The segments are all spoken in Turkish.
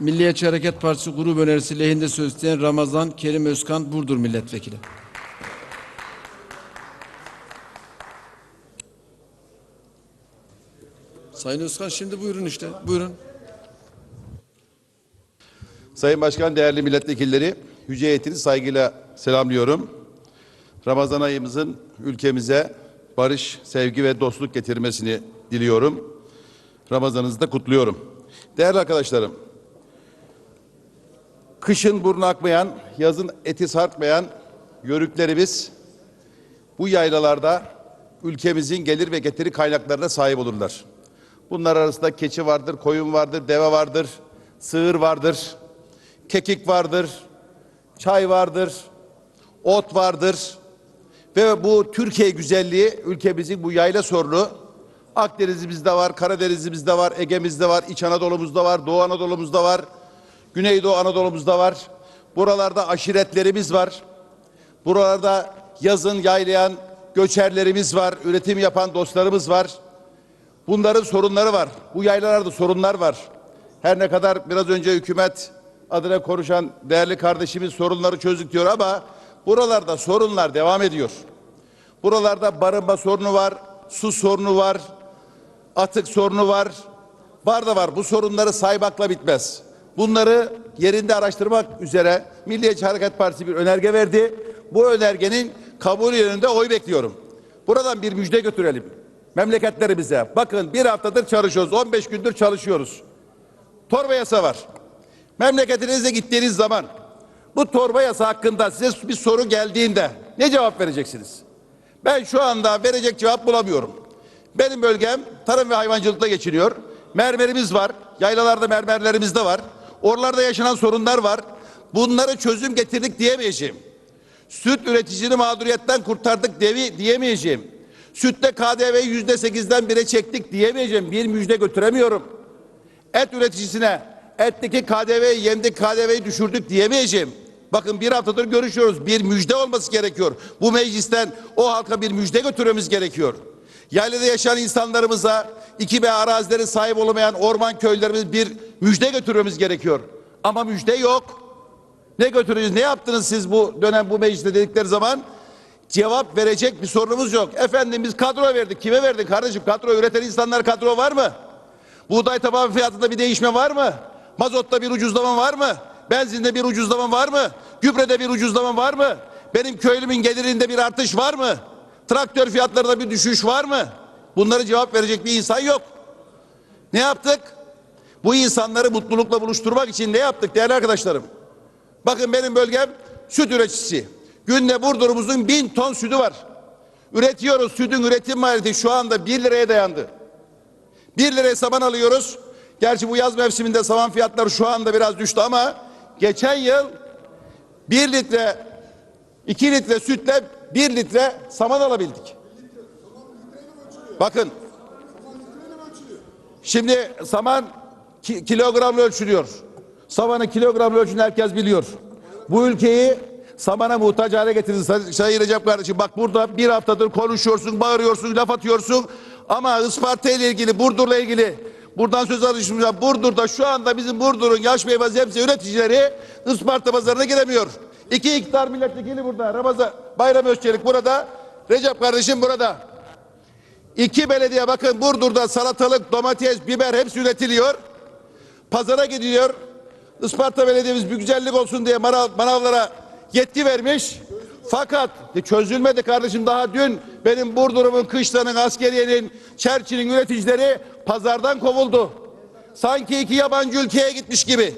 Milliyetçi Hareket Partisi grup önerisi lehinde söz isteyen Ramazan Kerim Özkan Burdur Milletvekili. Sayın Özkan şimdi buyurun işte. Buyurun. Sayın Başkan, değerli milletvekilleri, yüce heyetini saygıyla selamlıyorum. Ramazan ayımızın ülkemize barış, sevgi ve dostluk getirmesini diliyorum. Ramazanınızı da kutluyorum. Değerli arkadaşlarım, kışın burnu akmayan, yazın eti sarkmayan yörüklerimiz bu yaylalarda ülkemizin gelir ve getiri kaynaklarına sahip olurlar. Bunlar arasında keçi vardır, koyun vardır, deve vardır, sığır vardır, kekik vardır, çay vardır, ot vardır. Ve bu Türkiye güzelliği ülkemizin bu yayla sorunu Akdeniz'imizde var, Karadeniz'imizde var, Ege'mizde var, İç Anadolu'muzda var, Doğu Anadolu'muzda var, Güneydoğu Anadolu'muzda var. Buralarda aşiretlerimiz var. Buralarda yazın yaylayan göçerlerimiz var, üretim yapan dostlarımız var. Bunların sorunları var. Bu yaylalarda sorunlar var. Her ne kadar biraz önce hükümet adına konuşan değerli kardeşimiz sorunları çözdük diyor ama buralarda sorunlar devam ediyor. Buralarda barınma sorunu var, su sorunu var, atık sorunu var. Var da var. Bu sorunları saymakla bitmez. Bunları yerinde araştırmak üzere Milliyetçi Hareket Partisi bir önerge verdi. Bu önergenin kabul yönünde oy bekliyorum. Buradan bir müjde götürelim memleketlerimize. Bakın bir haftadır çalışıyoruz. 15 gündür çalışıyoruz. Torba yasa var. Memleketinize gittiğiniz zaman bu torba yasa hakkında size bir soru geldiğinde ne cevap vereceksiniz? Ben şu anda verecek cevap bulamıyorum. Benim bölgem tarım ve hayvancılıkla geçiniyor. Mermerimiz var. Yaylalarda mermerlerimiz de var. Oralarda yaşanan sorunlar var. Bunları çözüm getirdik diyemeyeceğim. Süt üreticisini mağduriyetten kurtardık devi diyemeyeceğim. Sütte KDV'yi yüzde sekizden bire çektik diyemeyeceğim. Bir müjde götüremiyorum. Et üreticisine etteki KDV'yi yemdik KDV'yi düşürdük diyemeyeceğim. Bakın bir haftadır görüşüyoruz. Bir müjde olması gerekiyor. Bu meclisten o halka bir müjde götürmemiz gerekiyor. Yaylada yaşayan insanlarımıza iki b arazileri sahip olamayan orman köylerimiz bir müjde götürmemiz gerekiyor. Ama müjde yok. Ne götürüyoruz? Ne yaptınız siz bu dönem bu mecliste dedikleri zaman? Cevap verecek bir sorunumuz yok. Efendim biz kadro verdik. Kime verdik kardeşim? Kadro üreten insanlar kadro var mı? Buğday taban fiyatında bir değişme var mı? Mazotta bir ucuzlama var mı? Benzinde bir ucuzlama var mı? Gübrede bir ucuzlama var mı? Benim köylümün gelirinde bir artış var mı? Traktör fiyatlarında bir düşüş var mı? Bunları cevap verecek bir insan yok. Ne yaptık? Bu insanları mutlulukla buluşturmak için ne yaptık değerli arkadaşlarım? Bakın benim bölgem süt üreticisi. Günde Burdur'umuzun bin ton sütü var. Üretiyoruz. Sütün üretim maliyeti şu anda bir liraya dayandı. Bir liraya saman alıyoruz. Gerçi bu yaz mevsiminde saman fiyatları şu anda biraz düştü ama geçen yıl bir litre iki litre sütle bir litre saman alabildik. Bakın şimdi saman ki, kilogramla ölçülüyor. Samanın kilogramla ölçünü herkes biliyor. Bu ülkeyi samana muhtaç hale getirdiniz Say- Sayın Recep kardeşim. Bak burada bir haftadır konuşuyorsun, bağırıyorsun, laf atıyorsun. Ama Isparta ile ilgili, Burdur'la ilgili buradan söz alışmışlar. Burdur'da şu anda bizim Burdur'un yaş meyve sebze üreticileri Isparta pazarına giremiyor. İki iktidar milletvekili burada. Ramazan Bayram Özçelik burada. Recep kardeşim burada. İki belediye bakın Burdur'da salatalık, domates, biber hepsi üretiliyor. Pazara gidiyor. Isparta Belediye'miz bir güzellik olsun diye manav, manavlara yetki vermiş. Fakat e, çözülmedi kardeşim daha dün benim Burdur'umun, Kışla'nın, Askeriye'nin, Çerçi'nin üreticileri pazardan kovuldu. Sanki iki yabancı ülkeye gitmiş gibi.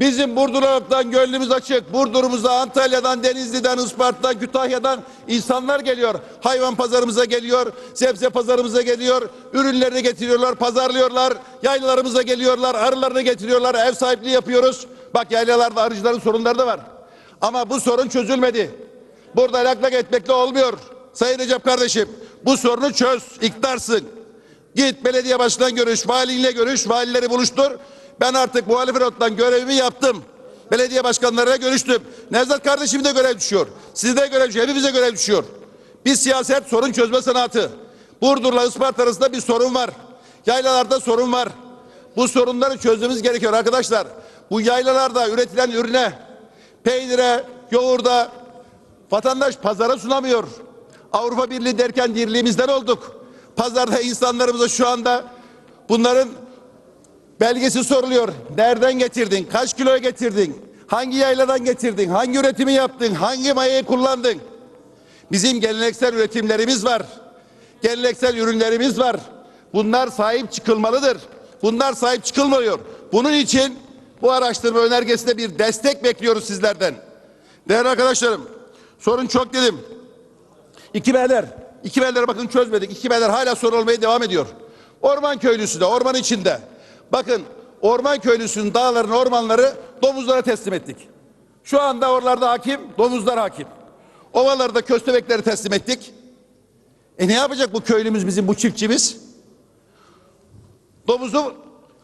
Bizim Burdur'dan gönlümüz açık. Burdur'umuza Antalya'dan, Denizli'den, Isparta'dan, Kütahya'dan insanlar geliyor. Hayvan pazarımıza geliyor, sebze pazarımıza geliyor. Ürünlerini getiriyorlar, pazarlıyorlar. Yaylalarımıza geliyorlar, arılarını getiriyorlar. Ev sahipliği yapıyoruz. Bak yaylalarda arıcıların sorunları da var. Ama bu sorun çözülmedi. Burada lak lak etmekle olmuyor. Sayın Recep kardeşim bu sorunu çöz, iktidarsın. Git belediye başkanıyla görüş, valiyle görüş, valileri buluştur. Ben artık muhalefet ottan görevimi yaptım. Belediye başkanlarıyla görüştüm. Nevzat kardeşim de görev düşüyor. Size de görev düşüyor. Hepimize görev düşüyor. Bir siyaset sorun çözme sanatı. Burdur'la Isparta arasında bir sorun var. Yaylalarda sorun var. bu sorunları çözmemiz gerekiyor arkadaşlar. Bu yaylalarda üretilen ürüne, peynire, yoğurda vatandaş pazara sunamıyor. Avrupa Birliği derken dirliğimizden olduk. Pazarda insanlarımıza şu anda bunların belgesi soruluyor. Nereden getirdin? Kaç kilo getirdin? Hangi yayladan getirdin? Hangi üretimi yaptın? Hangi mayayı kullandın? Bizim geleneksel üretimlerimiz var. Geleneksel ürünlerimiz var. Bunlar sahip çıkılmalıdır. Bunlar sahip çıkılmıyor. Bunun için bu araştırma önergesinde bir destek bekliyoruz sizlerden. Değerli arkadaşlarım, sorun çok dedim. İki B'ler, iki B'leri bakın çözmedik. İki B'ler hala sorun devam ediyor. Orman köylüsü de, orman içinde. Bakın orman köylüsünün dağlarını, ormanları domuzlara teslim ettik. Şu anda oralarda hakim, domuzlar hakim. Ovalarda köstebekleri teslim ettik. E ne yapacak bu köylümüz bizim bu çiftçimiz? Domuzu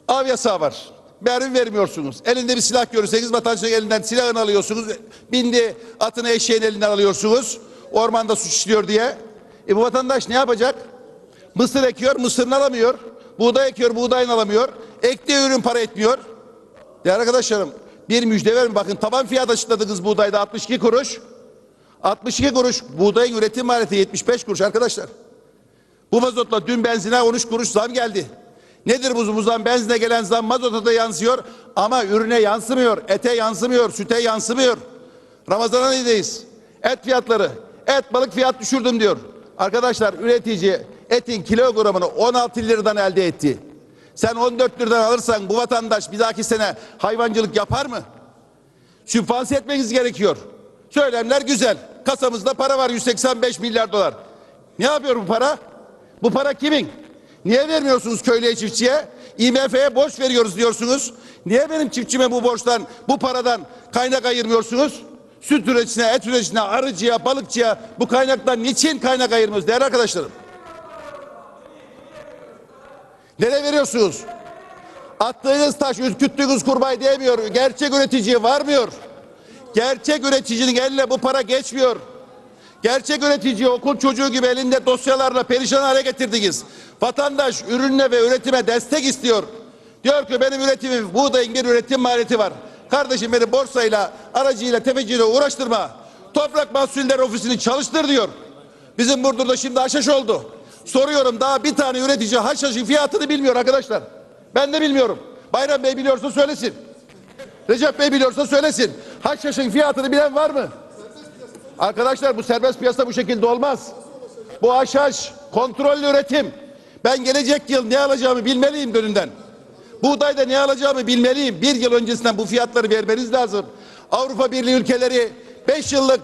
av yasağı var. Mermi vermiyorsunuz. Elinde bir silah görürseniz vatandaşın elinden silahını alıyorsunuz. Bindi atını eşeğin elinden alıyorsunuz. Ormanda suç işliyor diye. E bu vatandaş ne yapacak? Mısır ekiyor, mısırını alamıyor. Buğday ekiyor, buğdayını alamıyor. Ektiği ürün para etmiyor. Değerli arkadaşlarım bir müjde verin. Bakın taban fiyat açıkladınız buğdayda 62 kuruş. 62 kuruş buğdayın üretim maliyeti 75 kuruş arkadaşlar. Bu mazotla dün benzine 13 kuruş zam geldi. Nedir bu, bu zam? Benzine gelen zam mazota da yansıyor ama ürüne yansımıyor. Ete yansımıyor, süte yansımıyor. Ramazan ayındayız. Et fiyatları, et balık fiyat düşürdüm diyor. Arkadaşlar üretici etin kilogramını 16 liradan elde etti. Sen 14 liradan alırsan bu vatandaş bir dahaki sene hayvancılık yapar mı? Sübvanse etmeniz gerekiyor. Söylemler güzel. Kasamızda para var 185 milyar dolar. Ne yapıyor bu para? Bu para kimin? Niye vermiyorsunuz köylüye çiftçiye? IMF'ye borç veriyoruz diyorsunuz. Niye benim çiftçime bu borçtan, bu paradan kaynak ayırmıyorsunuz? Süt üreticisine, et üreticisine, arıcıya, balıkçıya bu kaynaktan niçin kaynak ayırmıyoruz değerli arkadaşlarım? Nereye veriyorsunuz? Attığınız taş, ürküttüğünüz kurbağayı değmiyor. Gerçek üreticiye varmıyor. Gerçek üreticinin eline bu para geçmiyor. Gerçek üreticiyi okul çocuğu gibi elinde dosyalarla perişan hale getirdiniz. Vatandaş ürünle ve üretime destek istiyor. Diyor ki benim üretimim buğdayın bir üretim maliyeti var. Kardeşim beni borsayla, aracıyla, tefeciyle uğraştırma. Toprak Mahsulleri Ofisi'ni çalıştır diyor. Bizim Burdur'da şimdi haşhaş oldu. Soruyorum daha bir tane üretici haşhaşın fiyatını bilmiyor arkadaşlar. Ben de bilmiyorum. Bayram Bey biliyorsa söylesin. Recep Bey biliyorsa söylesin. Haşhaşın fiyatını bilen var mı? Arkadaşlar bu serbest piyasa bu şekilde olmaz. Bu haşhaş kontrollü üretim. Ben gelecek yıl ne alacağımı bilmeliyim gönlünden. Buğdayda ne alacağımı bilmeliyim. Bir yıl öncesinden bu fiyatları vermeniz lazım. Avrupa Birliği ülkeleri 5 yıllık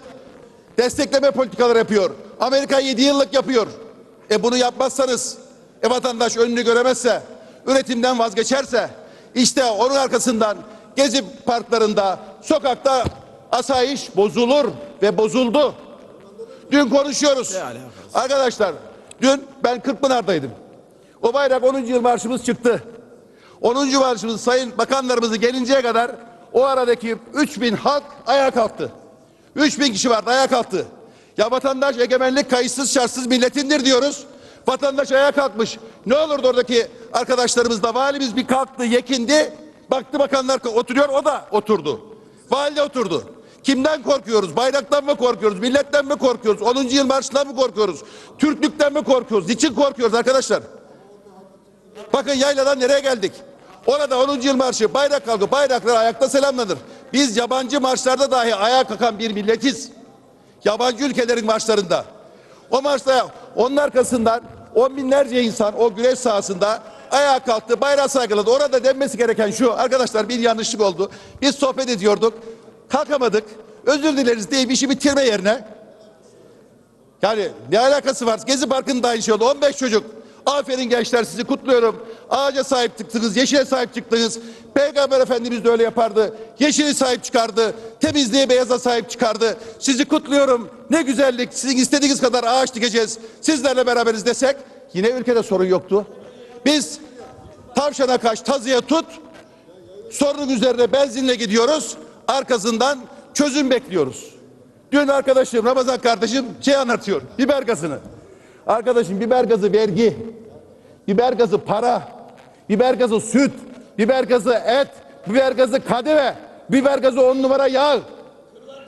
destekleme politikaları yapıyor. Amerika 7 yıllık yapıyor. E bunu yapmazsanız, e vatandaş önünü göremezse, üretimden vazgeçerse, işte onun arkasından gezi parklarında, sokakta asayiş bozulur ve bozuldu. Dün konuşuyoruz. Arkadaşlar, dün ben Kırkpınar'daydım. O bayrak 10. yıl marşımız çıktı. 10. marşımız sayın bakanlarımızı gelinceye kadar o aradaki 3000 halk ayağa kalktı. 3000 kişi vardı ayağa kalktı. Ya vatandaş egemenlik kayıtsız şartsız milletindir diyoruz. Vatandaş ayağa kalkmış. Ne olurdu oradaki arkadaşlarımız da valimiz bir kalktı yekindi. Baktı bakanlar oturuyor o da oturdu. Vali de oturdu. Kimden korkuyoruz? Bayraktan mı korkuyoruz? Milletten mi korkuyoruz? 10. yıl marşından mı korkuyoruz? Türklükten mi korkuyoruz? Niçin korkuyoruz arkadaşlar? Bakın yayladan nereye geldik? Orada 10. yıl marşı bayrak kalkı bayraklar ayakta selamlanır. Biz yabancı marşlarda dahi ayağa kalkan bir milletiz. Yabancı ülkelerin marşlarında. O marşta onun arkasından on binlerce insan o güreş sahasında ayağa kalktı, bayrağı saygıladı. Orada denmesi gereken şu, arkadaşlar bir yanlışlık oldu. Biz sohbet ediyorduk, kalkamadık, özür dileriz diye bir işi bitirme yerine yani ne alakası var? Gezi Parkı'nda aynı şey oldu. 15 çocuk. Aferin gençler sizi kutluyorum. Ağaca sahip çıktınız, yeşile sahip çıktınız. Peygamber Efendimiz de öyle yapardı. Yeşili sahip çıkardı. Temizliğe beyaza sahip çıkardı. Sizi kutluyorum. Ne güzellik. Sizin istediğiniz kadar ağaç dikeceğiz. Sizlerle beraberiz desek yine ülkede sorun yoktu. Biz tavşana kaç, tazıya tut. Sorunun üzerine benzinle gidiyoruz. Arkasından çözüm bekliyoruz. Dün arkadaşım Ramazan kardeşim şey anlatıyor. Biber gazını. Arkadaşım biber gazı vergi. Biber gazı para. Biber gazı süt. biber gazı et, biber gazı kadeve, biber gazı on numara yağ.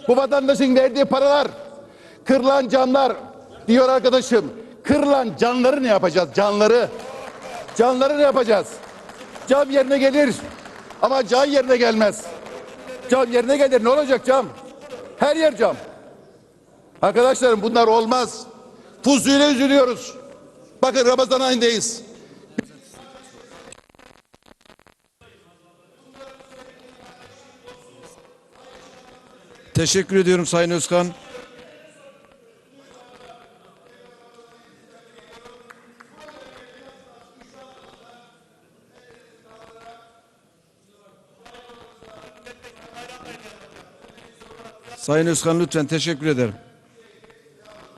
Bu vatandaşın verdiği paralar, kırılan camlar diyor arkadaşım. Kırılan canları ne yapacağız? Canları. Canları ne yapacağız? Cam yerine gelir ama can yerine gelmez. Cam yerine gelir ne olacak cam? Her yer cam. Arkadaşlarım bunlar olmaz. Fuzuyla üzülüyoruz. Bakın Ramazan ayındayız. Teşekkür ediyorum Sayın Özkan. Sayın Özkan lütfen teşekkür ederim.